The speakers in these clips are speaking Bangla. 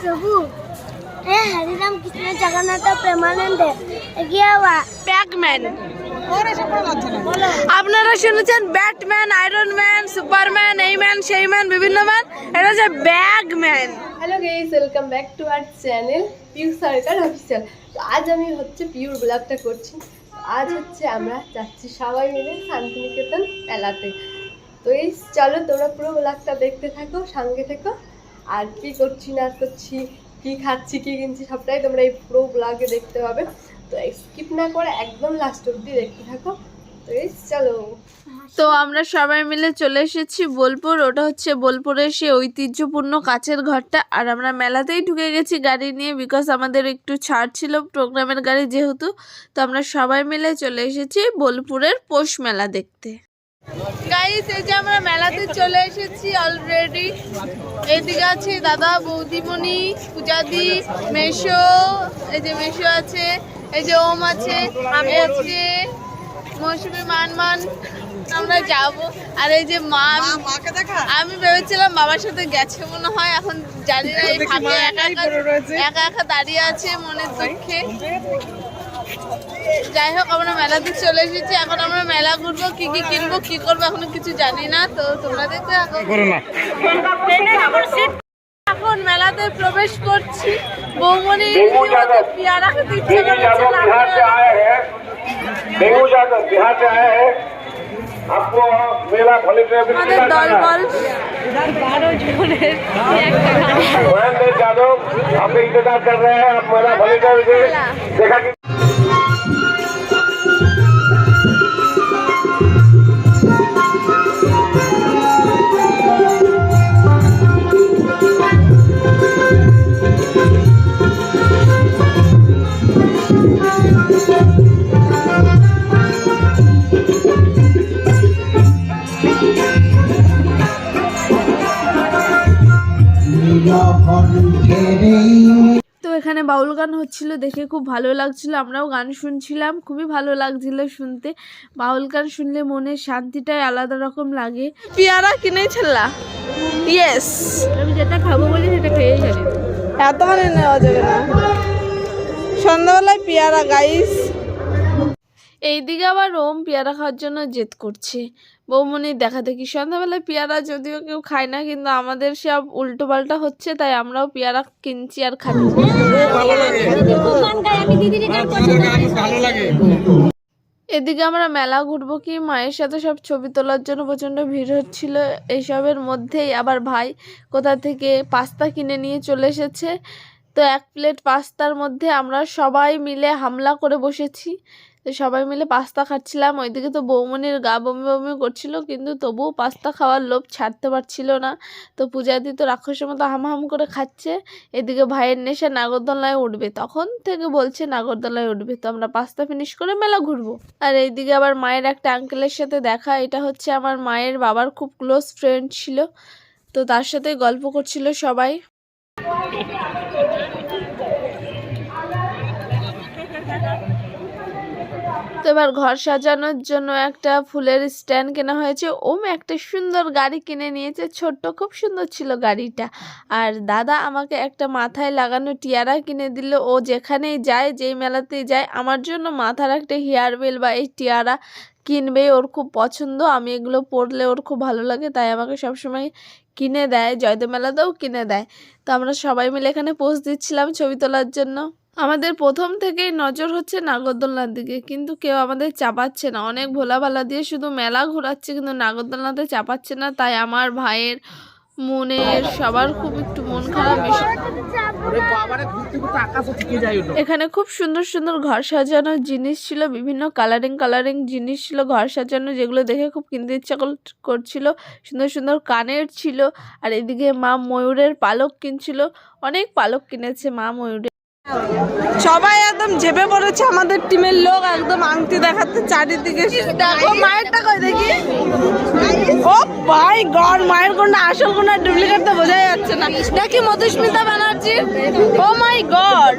প্রভু এ হরিরাম কৃষ্ণ জগন্নাথ আপনারা শুনেছেন ব্যাটম্যান আয়রন ম্যান সুপারম্যান এই ম্যান সেই ম্যান বিভিন্ন ম্যান। এটা হচ্ছে bag man hello guys welcome back to our channel Piu Sarkar official তো আজ আমি হচ্ছে পিউর ব্লগটা করছি। আজ হচ্ছে আমরা যাচ্ছি সবাই মিলে শান্তিনিকেতন এলাতে তো এই চলো তোমরা পুরো ব্লগটা দেখতে থাকো, সঙ্গে থেকো। আর কি করছি না করছি, কি খাচ্ছি, কি কিনছি, সবটাই তোমরা এই পুরো ব্লগে দেখতে পাবে। তো স্কিপ না করে একদম লাস্ট অব্দি দেখতে থাকো। চলো। তো আমরা সবাই মিলে চলে এসেছি বোলপুর। ওটা হচ্ছে বোলপুরের সে ঐতিহ্যপূর্ণ কাছের ঘরটা। আর আমরা মেলাতেই ঢুকে গেছি গাড়ি নিয়ে বিকজ আমাদের একটু ছাড় ছিল প্রোগ্রামের গাড়ি যেহেতু। তো আমরা সবাই মিলে চলে এসেছি বোলপুরের পৌষ মেলা দেখতে। গাইস এই যে আমরা মেলাতে চলে এসেছি অলরেডি এইদিকে আছে দাদা বৌদিমণি পূজাদি মেশো এই যে মেশো আছে এই যে ওম আছে আমি আজকে মৌসুমি মানমান আমরা যাব। আর এই যে মা আমি ভেবেছিলাম বাবার সাথে গেছে মনে হয় এখন জানি না এই ফাঁকে একা একা একা একা দাঁড়িয়ে আছে মনের দুঃখে। যাই হোক আমরা মেলাতে চলে এসেছি এখন আমরা মেলা ঘুরবো কি কি কিনবো কি করবো এখনো কিছু জানি না তো তোমরা দেখতে থাকো। এখন মেলাতে প্রবেশ করছি বৌমনি পেয়ারা খেতে ইচ্ছে डेंगू করছে यादव बिहार से आए हैं डेंगू यादव बिहार से आए हैं आपको मेला भले से अभी আমাদের कितना जाना দলবল है महेंद्र यादव आपका इंतजार कर रहे हैं आप मेला भले से देखा এখানে বাউল গান হচ্ছিল দেখে খুব ভালো লাগছিল আমরাও গান শুনছিলাম খুবই ভালো লাগছিল শুনতে। বাউল গান শুনলে মনের শান্তিটাই আলাদা রকম লাগে। পিয়ারা কিনে ছেলা? ইয়েস আমি যেটা খাব বলি সেটা খেয়েই জানি এত মানে নেওয়া যাবে না। সন্ধ্যাবেলায় পিয়ারা গাইস এইদিকে আবার ওম পেয়ারা খাওয়ার জন্য জেদ করছে। বৌমনি দেখা দেখি সন্ধ্যাবেলায় পেয়ারা যদিও কেউ খায় না কিন্তু আমাদের সব উল্টো পাল্টা হচ্ছে তাই আমরাও পেয়ারা কিনছি আর খাচ্ছি। এদিকে আমরা মেলা ঘুরবো কি মায়ের সাথে সব ছবি তোলার জন্য প্রচণ্ড ভিড় হচ্ছিল এইসবের মধ্যেই আবার ভাই কোথা থেকে পাস্তা কিনে নিয়ে চলে এসেছে। তো এক প্লেট পাস্তার মধ্যে আমরা সবাই মিলে হামলা করে বসেছি। তো সবাই মিলে পাস্তা খাচ্ছিলাম। ওইদিকে তো বৌমনির গা বমি বমি করছিল, কিন্তু তবুও পাস্তা খাওয়ার লোভ ছাড়তে পারছিল না। তো পূজাদি তো রাক্ষসের মতো হাম হাম করে খাচ্ছে। এদিকে ভাইয়ের নেশা নাগরদোলায় উঠবে। তখন থেকে বলছে নাগরদোলায় উঠবে। তো আমরা পাস্তা ফিনিশ করে মেলা ঘুরবো। আর এইদিকে আবার মায়ের একটা আঙ্কেলের সাথে দেখা। এটা হচ্ছে আমার মায়ের বাবার খুব ক্লোজ ফ্রেন্ড ছিল। তো তার সাথে গল্প করছিল সবাই। তো এবার ঘর সাজানোর জন্য একটা ফুলের স্ট্যান্ড কেনা হয়েছে। ওম একটা সুন্দর গাড়ি কিনে নিয়েছে, ছোট্ট, খুব সুন্দর ছিল গাড়িটা। আর দাদা আমাকে একটা মাথায় লাগানো টিয়ারা কিনে দিল। ও যেখানেই যায়, যেই মেলাতেই যায়, আমার জন্য মাথার একটা হেয়ার বেল বা এই টিয়ারা কিনবে ওর খুব পছন্দ। আমি এগুলো পরলে ওর খুব ভালো লাগে, তাই আমাকে সবসময় কিনে দেয়, জয়দেব মেলাতেও কিনে দেয়। তো আমরা সবাই মিলে এখানে পোজ দিচ্ছিলাম ছবি তোলার জন্য। আমাদের প্রথম থেকেই নজর হচ্ছে নাগরদোলনার দিকে কিন্তু কেউ আমাদের চাপাচ্ছে না। অনেক ভোলা ভালা দিয়ে শুধু মেলা ঘোরাচ্ছে কিন্তু নাগরদোলনাতে চাপাচ্ছে না। তাই আমার ভাইয়ের মনের সবার খুব একটু মন খারাপ এখানে খুব সুন্দর সুন্দর ঘর সাজানোর জিনিস ছিল বিভিন্ন কালারিং কালারিং জিনিস ছিল ঘর সাজানো যেগুলো দেখে খুব কিনতে ইচ্ছা কর- করছিল। সুন্দর সুন্দর কানের ছিল আর এদিকে মা ময়ূরের পালক কিনছিল। অনেক পালক কিনেছে মা ময়ূরের। সবাই একদম ঝেপে পড়েছে আমাদের টিমের লোক একদম আংটি দেখাতে চারিদিকে। দেখো মায়েরটা কই দেখি? ও ভাই গড মায়ের কোনটা আসল কোনটা ডুপ্লিকেট তো বোঝা যাচ্ছে না। দেখি Madhusmita Banerjee. Oh my God.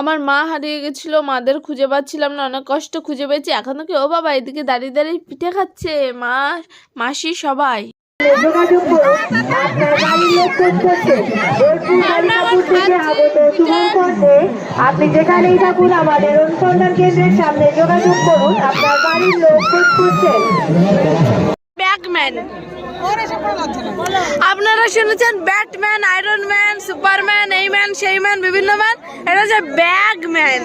আমার মা হারিয়ে গেছিল, মাদের খুঁজে পাচ্ছিলাম না, অনেক কষ্ট খুঁজে পেয়েছি। এখন তো কি ও বাবা এদিকে দাঁড়িয়ে দাঁড়িয়ে পিঠে খাচ্ছে? মা, মাসি সবাই। আপনি যেখানেই থাকুন, আমাদের অনুসন্ধান কেন্দ্রের সামনে যোগাযোগ করুন। আপনার বাড়ির লোক খোঁজ করছেন ব্যাগম্যান আপনারা শুনেছেন ব্যাটম্যান আয়রন ম্যান সুপারম্যান এই ম্যান সেই ম্যান বিভিন্ন ম্যান? এটা হচ্ছে ব্যাগম্যান।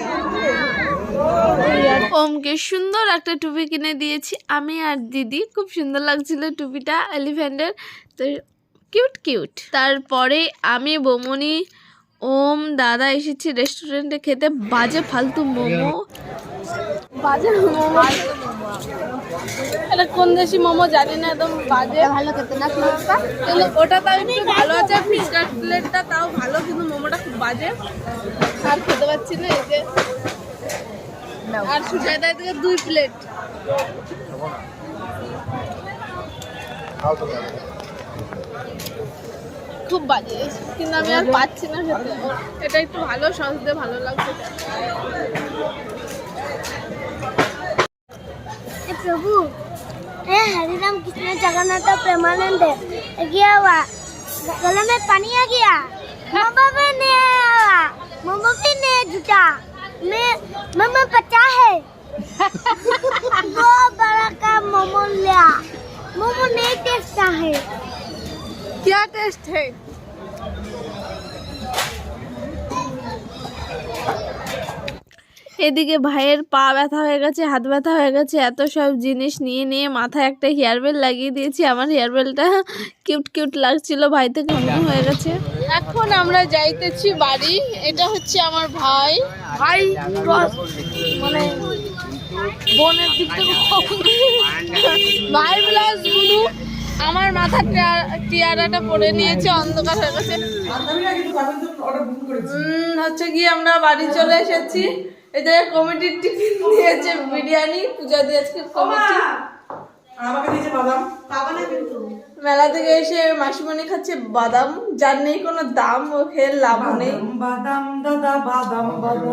ওমকে সুন্দর একটা টুপি কিনে দিয়েছি। আমি আর দিদি খুব সুন্দর লাগছিল টুপিটা এলিফ্যান্টের। তো কিউট কিউট। তারপরে আমি বমনি ওম দাদা এসেছি রেস্টুরেন্টে খেতে। বাজে ফালতু মোমো। বাজে মোমো। এটা কোন দেশি মোমো জানি না একদম বাজে। ভালো খেতে না কিন্তু ওটা তাও একটু ভালো আছে ফিশ প্লেটটা তাও ভালো কিন্তু মোমোটা খুব বাজে। আর খেতে পাচ্ছি না এই যে। আর সুজাইদার থেকে দুই প্লেট খুব বাজে কিন্তু আমি আর পাচ্ছি না খেতে। এটা একটু ভালো সস দিয়ে ভালো লাগছে। प्रभु हे हरिराम कृष्ण जगन्नाथ प्रेमानंद गया गले में पानी आ गया? मम्मा भी नहीं आया। मम्मा भी नहीं जुटा मैं, मम्मा बच्चा है। दो बड़ा का मोमो लिया। मोमो नहीं टेस्टा है। क्या टेस्ट है? এদিকে ভাইয়ের পা ব্যথা হয়ে গেছে হাত ব্যথা হয়ে গেছে এত সব জিনিস নিয়ে নিয়ে মাথায় একটা হেয়ার বেল লাগিয়ে দিয়েছি। আমার হেয়ার বেলটা কিউট কিউট লাগছিল ভাই তো ঘন হয়ে গেছে। এখন আমরা যাইতেছি বাড়ি। এটা হচ্ছে আমার ভাই। ভাই মানে বোনের দিক থেকে ভাই প্লাস বুনু। আমার মাথার টিয়া- টিয়ারাটা পরে নিয়েছে, অন্ধকার হয়ে গেছে। হচ্ছে কি আমরা বাড়ি চলে এসেছি। যে কমিটির টিফিন দিয়েছে বিরিয়ানি, পূজা দিয়েছে কমিটি। মেলা থেকে এসে মাসিমণি খাচ্ছে বাদাম। যার নেই কোনো দাম, ও খেয়ে লাভ নেই। বাদাম, দাদা, বাদাম বাদাম।